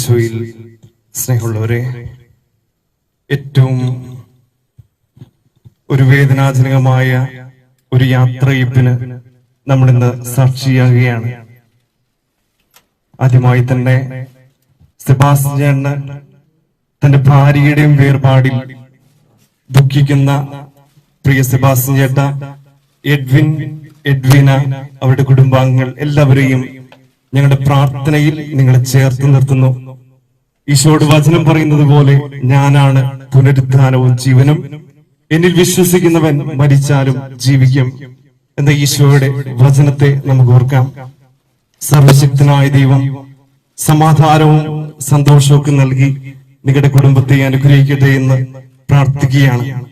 ഈശോയിൽ സ്നേഹമുള്ളവരെ ഏറ്റവും ഒരു വേദനാജനകമായ ഒരു യാത്രയപ്പിന് നമ്മൾ ഇന്ന് സാക്ഷിയാകുകയാണ്. ആദ്യമായി തന്നെ സെബാസ്റ്റ്യന് തന്റെ ഭാര്യയുടെയും വേർപാടിൽ ദുഃഖിക്കുന്ന പ്രിയ സെബാസ്റ്റ്യൻ ചേട്ട എഡ്വിൻ എഡ്വിന അവരുടെ കുടുംബാംഗങ്ങൾ എല്ലാവരെയും ഞങ്ങളുടെ പ്രാർത്ഥനയിൽ നിങ്ങളെ ചേർത്ത് നിർത്തുന്നു. ഈശോട് വചനം പറയുന്നത് പോലെ ഞാനാണ് പുനരുദ്ധാനവും ജീവനും. എന്നിൽ വിശ്വസിക്കുന്നവൻ മരിച്ചാലും ജീവിക്കും എന്ന ഈശോയുടെ വചനത്തെ നമുക്ക് ഓർക്കാം. സർവശക്തനായ ദൈവം സമാധാനവും സന്തോഷവും നൽകി നിങ്ങളുടെ കുടുംബത്തെ അനുഗ്രഹിക്കട്ടെ എന്ന് പ്രാർത്ഥിക്കുകയാണ്.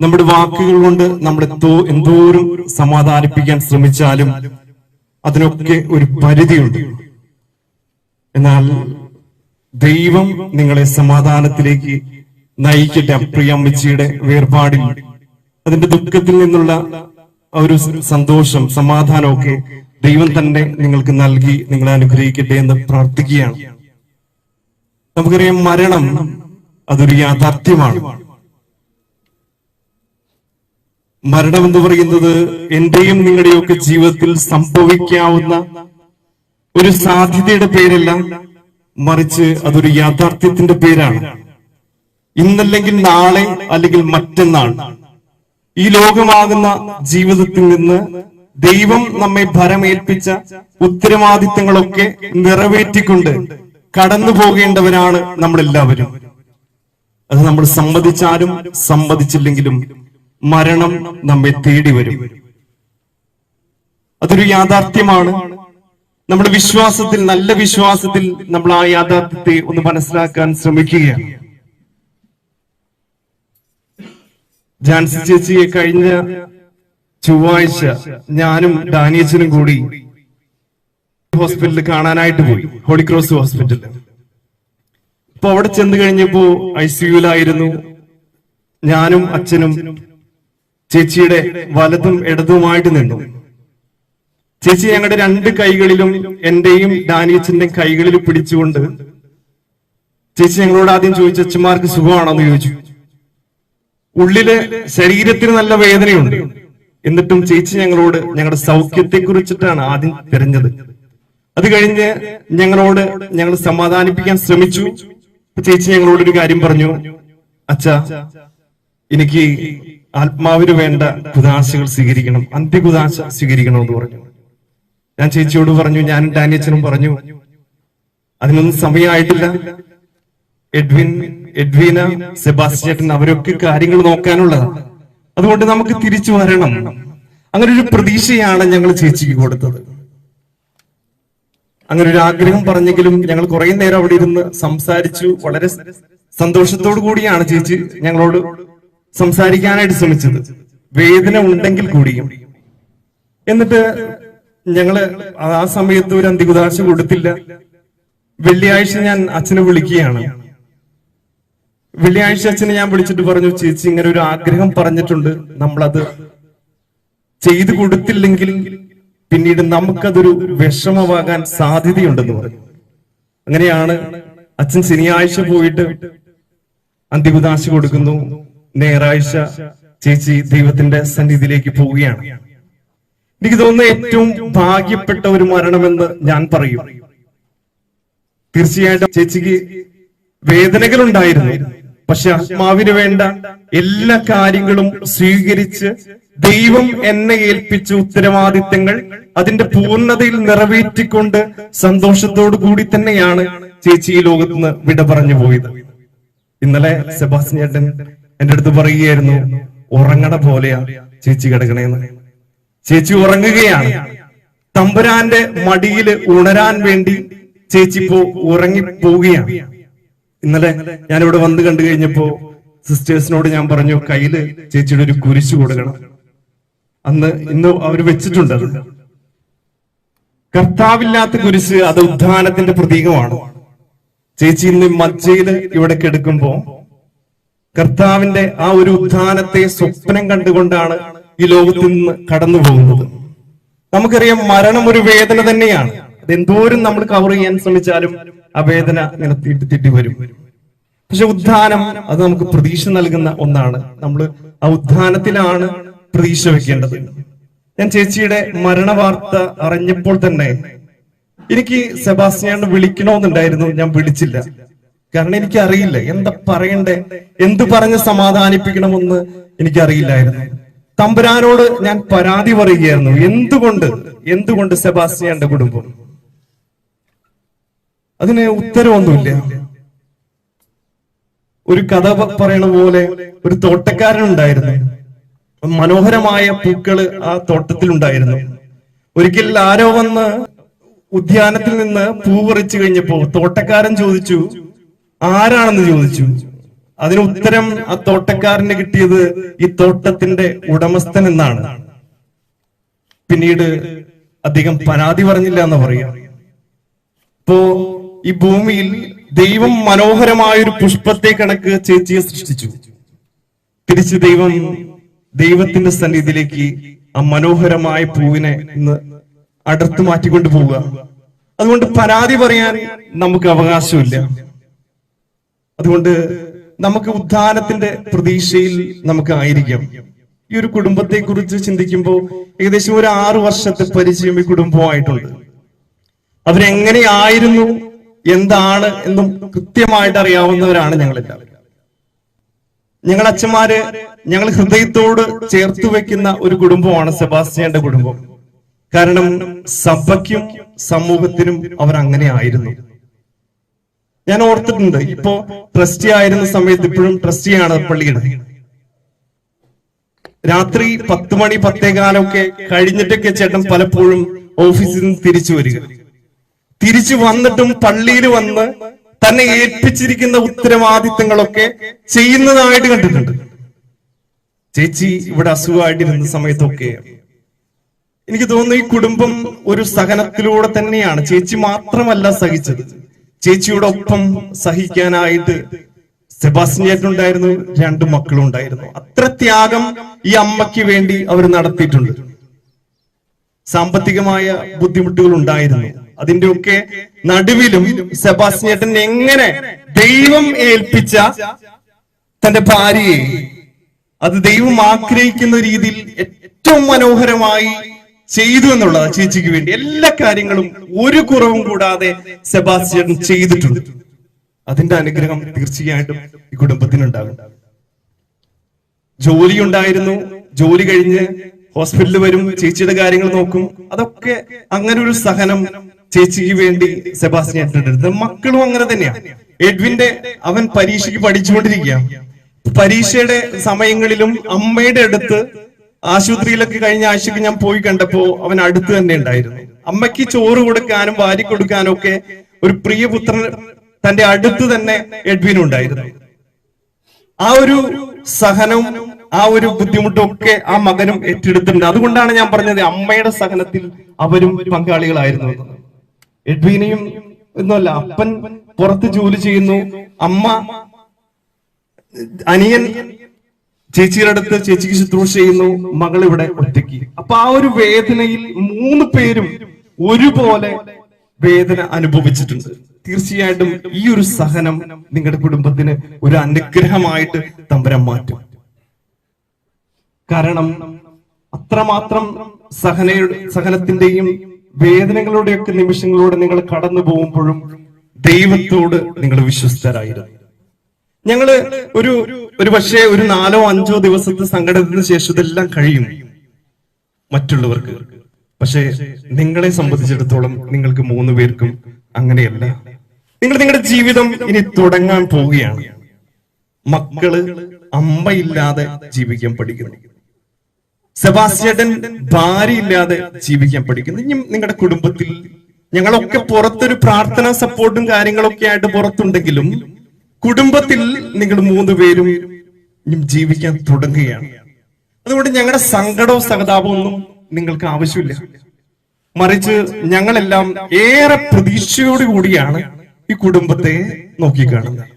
നമ്മുടെ വാക്കുകൾ കൊണ്ട് എന്തോ- എന്തോരം സമാധാനിപ്പിക്കാൻ ശ്രമിച്ചാലും അതിനൊക്കെ ഒരു പരിധിയുണ്ട്. എന്നാൽ ദൈവം നിങ്ങളെ സമാധാനത്തിലേക്ക് നയിക്കട്ടെ അപ്രിയ അമ്മച്ചിയുടെ വേർപാടിൽ. അതിന്റെ ദുഃഖത്തിൽ നിന്നുള്ള ഒരു സന്തോഷം സമാധാനമൊക്കെ ദൈവം തന്നെ നിങ്ങൾക്ക് നൽകി നിങ്ങളെ അനുഗ്രഹിക്കട്ടെ എന്ന് പ്രാർത്ഥിക്കുകയാണ്. നമുക്കറിയാം മരണം അതൊരു യാഥാർത്ഥ്യമാണ്. മരണം എന്ന് പറയുന്നത് എന്റെയും നിങ്ങളുടെയൊക്കെ ജീവിതത്തിൽ സംഭവിക്കാവുന്ന ഒരു സാധ്യതയുടെ പേരല്ല മറിച്ച് അതൊരു യാഥാർത്ഥ്യത്തിന്റെ പേരാണ്. ഇന്നല്ലെങ്കിൽ നാളെ അല്ലെങ്കിൽ മറ്റന്നാൾ. ഈ ലോകമാകുന്ന ജീവിതത്തിൽ നിന്ന് ദൈവം നമ്മെ ഭരമേൽപ്പിച്ച ഉത്തരവാദിത്തങ്ങളൊക്കെ നിറവേറ്റിക്കൊണ്ട് കടന്നു പോകേണ്ടവരാണ് നമ്മളെല്ലാവരും. അത് നമ്മൾ സമ്മതിച്ചാലും സമ്മതിച്ചില്ലെങ്കിലും മരണം നമ്മെ തേടി വരും അതൊരു യാഥാർത്ഥ്യമാണ്. നമ്മുടെ വിശ്വാസത്തിൽ നല്ല വിശ്വാസത്തിൽ നമ്മൾ ആ യാഥാർത്ഥ്യത്തെ ഒന്ന് മനസ്സിലാക്കാൻ ശ്രമിക്കുകയാണ്. ജാൻസി ചേച്ചിയെ കഴിഞ്ഞ ചൊവ്വാഴ്ച ഞാനും ഡാനിയച്ചനും കൂടി ഹോസ്പിറ്റലിൽ കാണാനായിട്ട് പോയി ഹോളി ക്രോസ് ഹോസ്പിറ്റലിൽ. അപ്പൊ അവിടെ ചെന്ന് കഴിഞ്ഞപ്പോ ഐ സിയുലായിരുന്നു ഞാനും അച്ഛനും ചേച്ചിയുടെ വലതും ഇടതുമായിട്ട് നിന്നു. ചേച്ചി ഞങ്ങളുടെ രണ്ട് കൈകളിലും എന്റെയും ഡാനിയച്ചന്റെയും കൈകളിൽ പിടിച്ചുകൊണ്ട് ചേച്ചി ഞങ്ങളോട് ആദ്യം ചോദിച്ചു അച്ഛന്മാർക്ക് സുഖമാണോന്ന് ചോദിച്ചു. ഉള്ളിൽ ശരീരത്തിന് നല്ല വേദനയുണ്ട്. എന്നിട്ടും ചേച്ചി ഞങ്ങളോട് ഞങ്ങളുടെ സൗഖ്യത്തെ കുറിച്ചിട്ടാണ് ആദ്യം തിരഞ്ഞത്. അത് കഴിഞ്ഞ് ഞങ്ങളോട് ഞങ്ങൾ സമാധാനിപ്പിക്കാൻ ശ്രമിച്ചു. ചേച്ചി ഞങ്ങളോട് ഒരു കാര്യം പറഞ്ഞു. അച്ഛ എനിക്ക് ആത്മാവിന് വേണ്ട കുതാശകൾ സ്വീകരിക്കണം. അന്ത്യകുതാശ സ്വീകരിക്കണം എന്ന് പറഞ്ഞു. ഞാൻ ചേച്ചിയോട് പറഞ്ഞു ഞാൻ ഡാനിയച്ചനും പറഞ്ഞു അതിനൊന്നും സമയമായിട്ടില്ല. എഡ്വിൻ എഡ്വീന സെബാസ്റ്റ്യൻ അവരൊക്കെ കാര്യങ്ങൾ നോക്കാനുള്ളതാണ് അതുകൊണ്ട് നമുക്ക് തിരിച്ചു വരണം. അങ്ങനെ ഒരു പ്രതീക്ഷയാണ് ഞങ്ങൾ ചേച്ചിക്ക് കൊടുത്തത്. അങ്ങനെ ഒരു ആഗ്രഹം പറഞ്ഞെങ്കിലും ഞങ്ങൾ കുറെ നേരം അവിടെ ഇരുന്ന് സംസാരിച്ചു. വളരെ സന്തോഷത്തോടു കൂടിയാണ് ചേച്ചി ഞങ്ങളോട് സംസാരിക്കാനായിട്ട് ശ്രമിച്ചത്. വേദന ഉണ്ടെങ്കിൽ കൂടിയും. എന്നിട്ട് ഞങ്ങൾ ആ സമയത്ത് ഒരു അന്തികുദാശ കൊടുത്തില്ല. വെള്ളിയാഴ്ച ഞാൻ അച്ഛനെ വിളിക്കുകയാണ്. വെള്ളിയാഴ്ച അച്ഛനെ ഞാൻ വിളിച്ചിട്ട് പറഞ്ഞു ചേച്ചി ഇങ്ങനെ ഒരു ആഗ്രഹം പറഞ്ഞിട്ടുണ്ട്. നമ്മളത് ചെയ്തു കൊടുത്തില്ലെങ്കിൽ പിന്നീട് നമുക്കതൊരു വിഷമമാകാൻ സാധ്യതയുണ്ടെന്ന് പറഞ്ഞു. അങ്ങനെയാണ് അച്ഛൻ ശനിയാഴ്ച പോയിട്ട് അന്തികുദാശ കൊടുക്കുന്നു. ഞായറാഴ്ച ചേച്ചി ദൈവത്തിന്റെ സന്നിധിയിലേക്ക് പോവുകയാണ്. എനിക്ക് തോന്നുന്ന ഏറ്റവും ഭാഗ്യപ്പെട്ട ഒരു മരണമെന്ന് ഞാൻ പറയും. തീർച്ചയായിട്ടും ചേച്ചിക്ക് വേദനകൾ ഉണ്ടായിരുന്നു പക്ഷെ ആത്മാവിന് വേണ്ട എല്ലാ കാര്യങ്ങളും സ്വീകരിച്ച് ദൈവം എന്നെ ഏൽപ്പിച്ച ഉത്തരവാദിത്തങ്ങൾ അതിന്റെ പൂർണതയിൽ നിറവേറ്റിക്കൊണ്ട് സന്തോഷത്തോടു കൂടി തന്നെയാണ് ചേച്ചി ഈ ലോകത്ത് നിന്ന് വിട പറഞ്ഞു പോയത്. ഇന്നലെ സെബാസ്റ്റ്യൻ ചേട്ടൻ എന്റെ അടുത്ത് പറയുകയായിരുന്നു ഉറങ്ങണ പോലെയാ ചേച്ചി കിടക്കണേന്ന്. ചേച്ചി ഉറങ്ങുകയാണ്. തമ്പുരാന്റെ മടിയിൽ ഉണരാൻ വേണ്ടി ചേച്ചി ഇപ്പോ ഉറങ്ങി പോവുകയാണ് ഇന്നലെ ഞാനിവിടെ വന്ന് കണ്ടു കഴിഞ്ഞപ്പോ സിസ്റ്റേഴ്സിനോട് ഞാൻ പറഞ്ഞു കയ്യിൽ ചേച്ചിയുടെ ഒരു കുരിശ് കൊടുക്കണം. അന്ന് ഇന്ന് അവർ വെച്ചിട്ടുണ്ട് കർത്താവില്ലാത്ത കുരിശ് അത് ഉദ്ധാനത്തിന്റെ പ്രതീകമാണ്. ചേച്ചി ഇന്ന് മജ്ജയിൽ ഇവിടെ കിടക്കുമ്പോ കർത്താവിന്റെ ആ ഒരു ഉദ്ധാനത്തെ സ്വപ്നം കണ്ടുകൊണ്ടാണ് ഈ ലോകത്തിൽ നിന്ന് കടന്നു പോകുന്നത് നമുക്കറിയാം മരണം ഒരു വേദന തന്നെയാണ്. എന്തോരം നമ്മൾ കവർ ചെയ്യാൻ ശ്രമിച്ചാലും ആ വേദന ഇങ്ങനെ തീട്ടി വരും. പക്ഷെ ഉദ്ധാനം അത് നമുക്ക് പ്രതീക്ഷ നൽകുന്ന ഒന്നാണ്. നമ്മൾ ആ ഉദ്ധാനത്തിലാണ് പ്രതീക്ഷ വെക്കേണ്ടത്. ഞാൻ ചേച്ചിയുടെ മരണ വാർത്ത അറിഞ്ഞപ്പോൾ തന്നെ എനിക്ക് സെബാസ്റ്റ്യാൻ വിളിക്കണമെന്നുണ്ടായിരുന്നു. ഞാൻ വിളിച്ചില്ല. കാരണം എനിക്ക് അറിയില്ല എന്താ പറയണ്ടേ? എന്ത് പറഞ്ഞ് സമാധാനിപ്പിക്കണമെന്ന് എനിക്കറിയില്ലായിരുന്നു. തമ്പുരാനോട് ഞാൻ പരാതി പറയുകയായിരുന്നു. എന്തുകൊണ്ട്? എന്തുകൊണ്ട് സെബാസ്റ്റിയാന്റെ കുടുംബം? അതിന് ഉത്തരവൊന്നുമില്ല. ഒരു കഥ പറയണ പോലെ ഒരു തോട്ടക്കാരൻ ഉണ്ടായിരുന്നു മനോഹരമായ പൂക്കൾ ആ തോട്ടത്തിൽ ഉണ്ടായിരുന്നു ഒരിക്കൽ ആരോ വന്ന് ഉദ്യാനത്തിൽ നിന്ന് പൂ പറിച്ചു കഴിഞ്ഞപ്പോ തോട്ടക്കാരൻ ചോദിച്ചു ആരാണെന്ന് ചോദിച്ചു? അതിന് ഉത്തരം ആ തോട്ടക്കാരന് കിട്ടിയത് ഈ തോട്ടത്തിന്റെ ഉടമസ്ഥൻ എന്നാണ്. പിന്നീട് അദ്ദേഹം പരാതി പറഞ്ഞില്ല എന്ന് പറയാം. ഇപ്പോ ഈ ഭൂമിയിൽ ദൈവം മനോഹരമായ ഒരു പുഷ്പത്തെ കണക്ക് ചേച്ചിയെ സൃഷ്ടിച്ചു. തിരിച്ച് ദൈവം ദൈവത്തിന്റെ സന്നിധിയിലേക്ക് ആ മനോഹരമായ പൂവിനെ ഇന്ന് അടർത്തു മാറ്റിക്കൊണ്ട് പോവുക. അതുകൊണ്ട് പരാതി പറയാൻ നമുക്ക് അവകാശമില്ല. അതുകൊണ്ട് നമുക്ക് ഉദ്ധാനത്തിന്റെ പ്രതീക്ഷയിൽ നമുക്ക് ആയിരിക്കാം. ഈ ഒരു കുടുംബത്തെ കുറിച്ച് ചിന്തിക്കുമ്പോൾ ഏകദേശം ഒരു ആറു വർഷത്തെ പരിചയം ഈ കുടുംബമായിട്ടുണ്ട് അവരെങ്ങനെയായിരുന്നു എന്താണ് എന്നും കൃത്യമായിട്ട് അറിയാവുന്നവരാണ് ഞങ്ങളെല്ലാവരും. ഞങ്ങൾ അച്ഛന്മാര് ഞങ്ങൾ ഹൃദയത്തോട് ചേർത്ത് വെക്കുന്ന ഒരു കുടുംബമാണ് സെബാസ്റ്റ്യന്റെ കുടുംബം. കാരണം സഭയ്ക്കും സമൂഹത്തിനും അവർ അങ്ങനെ ആയിരുന്നു ഞാൻ ഓർത്തിട്ടുണ്ട്. ഇപ്പോ ട്രസ്റ്റി ആയിരുന്ന സമയത്ത് ഇപ്പോഴും ട്രസ്റ്റിയാണ് പള്ളിയുടെ രാത്രി പത്ത് മണി പത്തേകാലമൊക്കെ കഴിഞ്ഞിട്ടൊക്കെ ചേട്ടൻ പലപ്പോഴും ഓഫീസിൽ നിന്ന് തിരിച്ചു വരിക. തിരിച്ചു വന്നിട്ടും പള്ളിയിൽ വന്ന് തന്നെ ഏൽപ്പിച്ചിരിക്കുന്ന ഉത്തരവാദിത്തങ്ങളൊക്കെ ചെയ്യുന്നതായിട്ട് കണ്ടിട്ടുണ്ട്. ചേച്ചി ഇവിടെ അസുഖമായിട്ടിരുന്ന സമയത്തൊക്കെ എനിക്ക് തോന്നുന്നു ഈ കുടുംബം ഒരു സഹനത്തിലൂടെ തന്നെയാണ്. ചേച്ചി മാത്രമല്ല സഹിച്ചത്. ചേച്ചിയുടെ ഒപ്പം സഹിക്കാനായിട്ട് ചേട്ടനുണ്ടായിരുന്നു രണ്ട് മക്കളും ഉണ്ടായിരുന്നു. അത്ര ത്യാഗം ഈ അമ്മയ്ക്ക് വേണ്ടി അവർ നടത്തിയിട്ടുണ്ട്. സാമ്പത്തികമായ ബുദ്ധിമുട്ടുകൾ ഉണ്ടായിരുന്നു. അതിന്റെ ഒക്കെ നടുവിലും സെബാസ്റ്റ്യൻ ചേട്ടൻ എങ്ങനെ ദൈവം ഏൽപ്പിച്ച തന്റെ ഭാര്യയെ അത് ദൈവം ആഗ്രഹിക്കുന്ന രീതിയിൽ ഏറ്റവും മനോഹരമായി ചെയ്തു എന്നുള്ളത് ചേച്ചിക്ക് വേണ്ടി. എല്ലാ കാര്യങ്ങളും ഒരു കുറവും കൂടാതെ സെബാസ്റ്റ്യൻ ചെയ്തിട്ടുണ്ട്. അതിന്റെ അനുഗ്രഹം തീർച്ചയായിട്ടും ഈ കുടുംബത്തിനുണ്ടാകും. ജോലി ഉണ്ടായിരുന്നു. ജോലി കഴിഞ്ഞ് ഹോസ്പിറ്റലിൽ വരും ചേച്ചിയുടെ കാര്യങ്ങൾ നോക്കും. അതൊക്കെ അങ്ങനെ ഒരു സഹനം ചേച്ചിക്ക് വേണ്ടി സെബാസ്റ്റ്യൻ ഏറ്റെടുത്ത് മക്കളും അങ്ങനെ തന്നെയാണ് എഡ്വിന്റെ അവൻ പരീക്ഷയ്ക്ക് പഠിച്ചുകൊണ്ടിരിക്കുക പരീക്ഷയുടെ സമയങ്ങളിലും അമ്മയുടെ അടുത്ത് ആശുപത്രിയിലൊക്കെ കഴിഞ്ഞ ആഴ്ചക്ക് ഞാൻ പോയി കണ്ടപ്പോ അവൻ അടുത്ത് തന്നെ ഉണ്ടായിരുന്നു. അമ്മയ്ക്ക് ചോറ് കൊടുക്കാനും വാരി കൊടുക്കാനും ഒക്കെ ഒരു പ്രിയപുത്രൻ തന്റെ അടുത്ത് തന്നെ എഡ്വിൻ ഉണ്ടായിരുന്നു. ആ ഒരു സഹനവും ആ ഒരു ബുദ്ധിമുട്ടും ഒക്കെ ആ മകനും ഏറ്റെടുത്തിട്ടുണ്ട്. അതുകൊണ്ടാണ് ഞാൻ പറഞ്ഞത് അമ്മയുടെ സഹനത്തിൽ അവരും പങ്കാളികളായിരുന്നു എഡ്വിനെയും ഒന്നുമല്ല അപ്പൻ പുറത്ത് ജോലി ചെയ്യുന്നു. അമ്മ അനിയൻ ചേച്ചിയുടെ അടുത്ത് ചേച്ചിക്ക് ശുശ്രൂഷ ചെയ്യുന്നു മകൾ ഇവിടെ ഒറ്റയ്ക്ക്. അപ്പൊ ആ ഒരു വേദനയിൽ മൂന്ന് പേരും ഒരുപോലെ വേദന അനുഭവിച്ചിട്ടുണ്ട്. തീർച്ചയായിട്ടും ഈ ഒരു സഹനം നിങ്ങളുടെ കുടുംബത്തിന് ഒരു അനുഗ്രഹമായിട്ട് തമ്പരം മാറ്റും. കാരണം അത്രമാത്രം സഹനയുടെ സഹനത്തിന്റെയും വേദനകളുടെയൊക്കെ നിമിഷങ്ങളിലൂടെ നിങ്ങൾ കടന്നു പോകുമ്പോഴും ദൈവത്തോട് നിങ്ങൾ വിശ്വസ്തരായിരുന്നു. ഞങ്ങൾ ഒരു ഒരു പക്ഷേ ഒരു നാലോ അഞ്ചോ ദിവസത്തെ സംഘടനത്തിന് ശേഷം ഇതെല്ലാം കഴിയും മറ്റുള്ളവർക്ക്. പക്ഷേ നിങ്ങളെ സംബന്ധിച്ചിടത്തോളം നിങ്ങൾക്ക് മൂന്ന് പേർക്കും അങ്ങനെയല്ല. നിങ്ങൾ നിങ്ങളുടെ ജീവിതം ഇനി തുടങ്ങാൻ പോവുകയാണ്. മക്കൾ അമ്മയില്ലാതെ ജീവിക്കാൻ പഠിക്കുന്നു. സെബാസ്റ്റ്യൻ ഭാര്യയില്ലാതെ ജീവിക്കാൻ പഠിക്കുന്നു. ഇനി നിങ്ങളുടെ കുടുംബത്തിൽ ഞങ്ങളൊക്കെ പുറത്തൊരു പ്രാർത്ഥന സപ്പോർട്ടും കാര്യങ്ങളൊക്കെ ആയിട്ട് പുറത്തുണ്ടെങ്കിലും കുടുംബത്തിൽ നിങ്ങൾ മൂന്ന് പേരും ജീവിക്കാൻ തുടങ്ങുകയാണ്. അതുകൊണ്ട് ഞങ്ങളുടെ സങ്കടവും സഹതാപവും ഒന്നും നിങ്ങൾക്ക് ആവശ്യമില്ല. മറിച്ച് ഞങ്ങളെല്ലാം ഏറെ പ്രതീക്ഷയോടു കൂടിയാണ് ഈ കുടുംബത്തെ നോക്കിക്കാണുന്നത്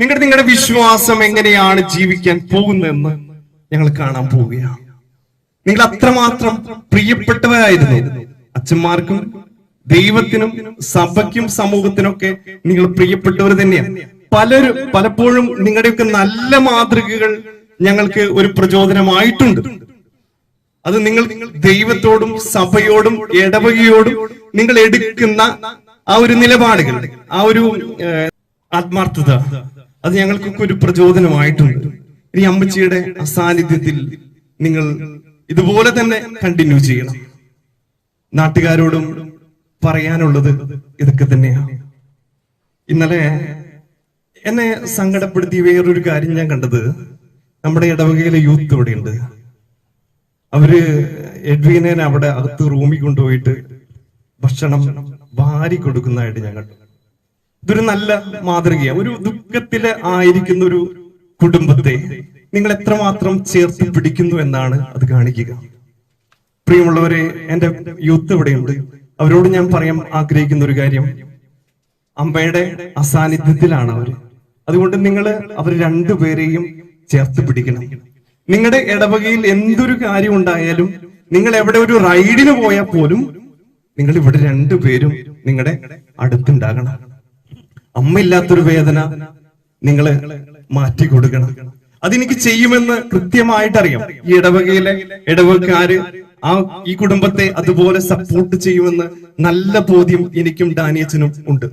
നിങ്ങൾ നിങ്ങളുടെ വിശ്വാസം എങ്ങനെയാണ് ജീവിക്കാൻ പോകുന്നതെന്ന് ഞങ്ങൾ കാണാൻ പോവുകയാണ്. നിങ്ങൾ അത്രമാത്രം പ്രിയപ്പെട്ടവരായിരുന്നു. അച്ഛന്മാർക്കും ദൈവത്തിനും സഭയ്ക്കും സമൂഹത്തിനൊക്കെ നിങ്ങൾ പ്രിയപ്പെട്ടവർ തന്നെയാണ്. പലരും പലപ്പോഴും നിങ്ങളുടെയൊക്കെ നല്ല മാതൃകകൾ ഞങ്ങൾക്ക് ഒരു പ്രചോദനമായിട്ടുണ്ട്. അത് നിങ്ങൾ ദൈവത്തോടും സഭയോടും ഇടവകയോടും നിങ്ങൾ എടുക്കുന്ന ആ ഒരു നിലപാടുകൾ ആ ഒരു ആത്മാർത്ഥത അത് ഞങ്ങൾക്കൊക്കെ ഒരു പ്രചോദനമായിട്ടുണ്ട്. ഇനി അമ്മച്ചിയുടെ അസാന്നിധ്യത്തിൽ നിങ്ങൾ ഇതുപോലെ തന്നെ കണ്ടിന്യൂ ചെയ്യണം. നാട്ടുകാരോടും പറയാനുള്ളത് ഇതൊക്കെ തന്നെയാണ് ഇന്നലെ എന്നെ സങ്കടപ്പെടുത്തിയ വേറൊരു കാര്യം ഞാൻ കണ്ടത്. നമ്മുടെ ഇടവകയിലെ യൂത്ത് ഇവിടെയുണ്ട്. അവർ എഡ്വീനെ അവിടെ അകത്ത് റൂമിൽ കൊണ്ടുപോയിട്ട് ഭക്ഷണം വാരി കൊടുക്കുന്നതായിട്ട് ഞാൻ കണ്ടു. ഇതൊരു നല്ല മാതൃകയാണ് ഒരു ദുഃഖത്തിൽ ആയിരിക്കുന്ന ഒരു കുടുംബത്തെ നിങ്ങൾ എത്രമാത്രം ചേർത്ത് പിടിക്കുന്നു എന്നാണ് അത് കാണിക്കുക. പ്രിയമുള്ളവരെ എന്റെ യൂത്ത് ഇവിടെയുണ്ട്. അവരോട് ഞാൻ പറയാൻ ആഗ്രഹിക്കുന്ന ഒരു കാര്യം. അമ്മയുടെ അസാന്നിധ്യത്തിലാണ് അവർ. അതുകൊണ്ട് നിങ്ങൾ അവർ രണ്ടുപേരെയും ചേർത്ത് പിടിക്കണം. നിങ്ങളുടെ ഇടവകയിൽ എന്തൊരു കാര്യം ഉണ്ടായാലും നിങ്ങൾ എവിടെ ഒരു റൈഡിന് പോയാൽ പോലും നിങ്ങൾ ഇവിടെ രണ്ടുപേരും നിങ്ങളുടെ അടുത്തുണ്ടാകണം. അമ്മയില്ലാത്തൊരു വേദന നിങ്ങൾ മാറ്റി കൊടുക്കണം. അതെനിക്ക് ചെയ്യുമെന്ന് കൃത്യമായിട്ടറിയാം. ഈ ഇടവകയിലെ ഇടവകക്കാര് ആ ഈ കുടുംബത്തെ അതുപോലെ സപ്പോർട്ട് ചെയ്യുമെന്ന് നല്ല ബോധ്യം എനിക്കും ഡാനിയച്ചനും ഉണ്ട്.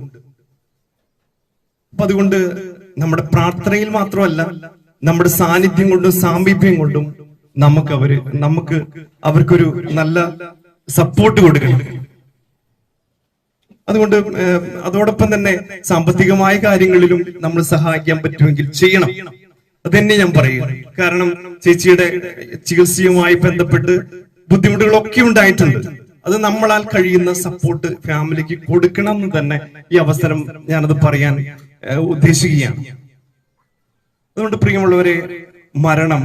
അപ്പൊ അതുകൊണ്ട് നമ്മുടെ പ്രാർത്ഥനയിൽ മാത്രമല്ല നമ്മുടെ സാന്നിധ്യം കൊണ്ടും സാമീപ്യം കൊണ്ടും നമുക്ക് അവർ നമുക്ക് അവർക്കൊരു നല്ല സപ്പോർട്ട് കൊടുക്കണം. അതുകൊണ്ട് അതോടൊപ്പം തന്നെ സാമ്പത്തികമായ കാര്യങ്ങളിലും നമ്മൾ സഹായിക്കാൻ പറ്റുമെങ്കിൽ ചെയ്യണം. അതന്നെ ഞാൻ പറയുക കാരണം ചേച്ചിയുടെ ചികിത്സയുമായി ബന്ധപ്പെട്ട് ബുദ്ധിമുട്ടുകളൊക്കെ ഉണ്ടായിട്ടുണ്ട്. അത് നമ്മളാൽ കഴിയുന്ന സപ്പോർട്ട് ഫാമിലിക്ക് കൊടുക്കണം എന്ന് തന്നെ ഈ അവസരം ഞാനത് പറയാൻ ഉദ്ദേശിക്കുകയാണ്. അതുകൊണ്ട് പ്രിയമുള്ളവരെ മരണം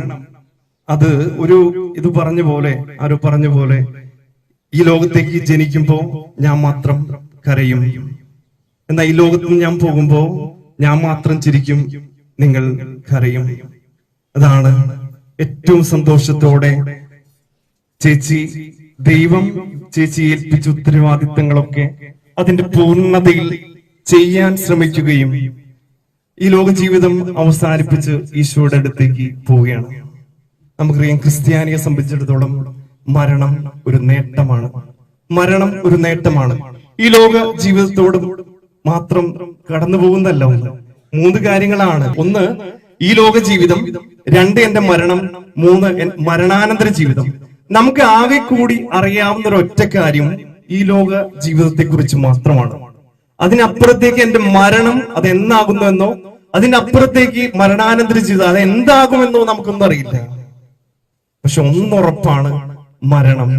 അത് ഒരു ഇത് പറഞ്ഞ പോലെ ആരോ പറഞ്ഞ പോലെ ഈ ലോകത്തേക്ക് ജനിക്കുമ്പോ ഞാൻ മാത്രം കരയും. എന്നാൽ ഈ ലോകത്ത് ഞാൻ പോകുമ്പോൾ ഞാൻ മാത്രം ചിരിക്കും നിങ്ങൾ കരയും. അതാണ് ഏറ്റവും സന്തോഷത്തോടെ ചേച്ചി ദൈവം ചേച്ചി ഏൽപ്പിച്ച ഉത്തരവാദിത്തങ്ങളൊക്കെ അതിന്റെ പൂർണതയിൽ ചെയ്യാൻ ശ്രമിക്കുകയും ഈ ലോക ജീവിതം അവസാനിപ്പിച്ച് ഈശോയുടെ അടുത്തേക്ക് പോവുകയാണ്. നമുക്കറിയാം ക്രിസ്ത്യാനിയെ സംബന്ധിച്ചിടത്തോളം മരണം ഒരു നേട്ടമാണ്. മരണം ഒരു നേട്ടമാണ്. ഈ ലോക ജീവിതത്തോട് മാത്രം കടന്നു പോകുന്നതല്ല ഒന്ന്. മൂന്ന് കാര്യങ്ങളാണ്. ഒന്ന് ഈ ലോക ജീവിതം രണ്ട് എന്റെ മരണം മൂന്ന് മരണാനന്തര ജീവിതം. നമുക്ക് ആകെ കൂടി അറിയാവുന്ന ഒരു ഒറ്റ കാര്യം ഈ ലോക ജീവിതത്തെ കുറിച്ച് മാത്രമാണ്. അതിനപ്പുറത്തേക്ക് എന്റെ മരണം അത് എന്നാകുന്നുവെന്നോ അതിനപ്പുറത്തേക്ക് മരണാനന്തര ജീവിതം അത് എന്താകുമെന്നോ നമുക്കൊന്നും അറിയില്ല. പക്ഷെ ഒന്നുറപ്പാണ് മരണം.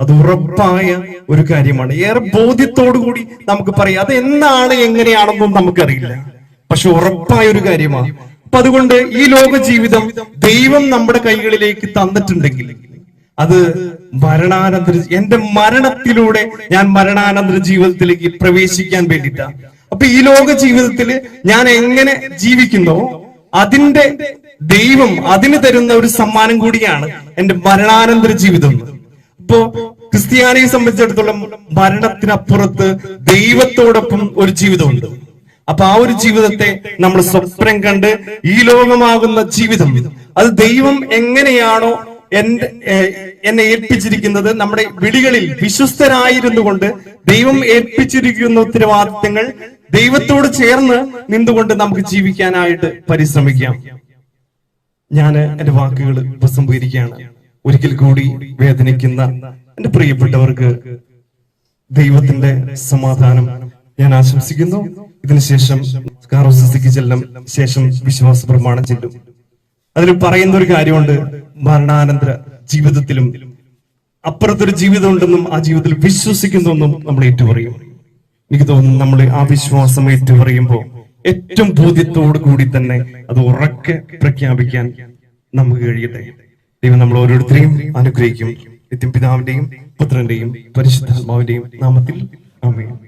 അത് ഉറപ്പായ ഒരു കാര്യമാണ്. ഏറെ ബോധ്യത്തോടു കൂടി നമുക്ക് പറയാം അത് എന്നാണ് എങ്ങനെയാണെന്നും നമുക്കറിയില്ല. പക്ഷെ ഉറപ്പായ ഒരു കാര്യമാണ്. അപ്പൊ അതുകൊണ്ട് ഈ ലോക ജീവിതം ദൈവം നമ്മുടെ കൈകളിലേക്ക് തന്നിട്ടുണ്ടെങ്കിൽ അത് മരണാനന്തര എന്റെ മരണത്തിലൂടെ ഞാൻ മരണാനന്തര ജീവിതത്തിലേക്ക് പ്രവേശിക്കാൻ വേണ്ടിയിട്ടാണ് അപ്പൊ ഈ ലോക ജീവിതത്തിൽ ഞാൻ എങ്ങനെ ജീവിക്കുന്നോ അതിന്റെ ദൈവം അതിന് തരുന്ന ഒരു സമ്മാനം കൂടിയാണ് എന്റെ മരണാനന്തര ജീവിതം. ഇപ്പോ ക്രിസ്ത്യാനിയെ സംബന്ധിച്ചിടത്തോളം മരണത്തിനപ്പുറത്ത് ദൈവത്തോടൊപ്പം ഒരു ജീവിതമുണ്ട്. അപ്പൊ ആ ഒരു ജീവിതത്തെ നമ്മൾ സ്വപ്നം കണ്ട് ഈ ലോകമാകുന്ന ജീവിതം. അത് ദൈവം എങ്ങനെയാണോ എന്നെ ഏൽപ്പിച്ചിരിക്കുന്നത് നമ്മുടെ വിളികളിൽ വിശ്വസ്തരായിരുന്നു കൊണ്ട് ദൈവം ഏൽപ്പിച്ചിരിക്കുന്ന ഉത്തരവാദിത്തങ്ങൾ ദൈവത്തോട് ചേർന്ന് നിന്നുകൊണ്ട് നമുക്ക് ജീവിക്കാനായിട്ട് പരിശ്രമിക്കാം. ഞാൻ എന്റെ വാക്കുകൾ ഉപസംഹരിക്കുകയാണ് ഒരിക്കൽ കൂടി വേദനിക്കുന്ന എന്റെ പ്രിയപ്പെട്ടവർക്ക് ദൈവത്തിന്റെ സമാധാനം ഞാൻ ആശംസിക്കുന്നു. ഇതിനുശേഷം കാറോസിക്ക് ചെല്ലും ശേഷം വിശ്വാസ പ്രമാണം ചെല്ലും. അതിൽ പറയുന്ന ഒരു കാര്യമുണ്ട്. മരണാനന്തര ജീവിതത്തിലും അപ്പുറത്തൊരു ജീവിതം ഉണ്ടെന്നും ആ ജീവിതത്തിൽ വിശ്വസിക്കുന്നെന്നും നമ്മൾ ഏറ്റുപറയും. എനിക്ക് തോന്നുന്നു നമ്മൾ ആ വിശ്വാസം ഏറ്റുപറയുമ്പോൾ ഏറ്റവും ബോധ്യത്തോടു കൂടി തന്നെ അത് ഉറക്കെ പ്രഖ്യാപിക്കാൻ നമുക്ക് കഴിയട്ടെ. ദൈവം നമ്മൾ ഓരോരുത്തരെയും അനുഗ്രഹിക്കും. നിത്യം പിതാവിന്റെയും പുത്രന്റെയും പരിശുദ്ധാത്മാവിന്റെയും നാമത്തിൽ. ആമേൻ.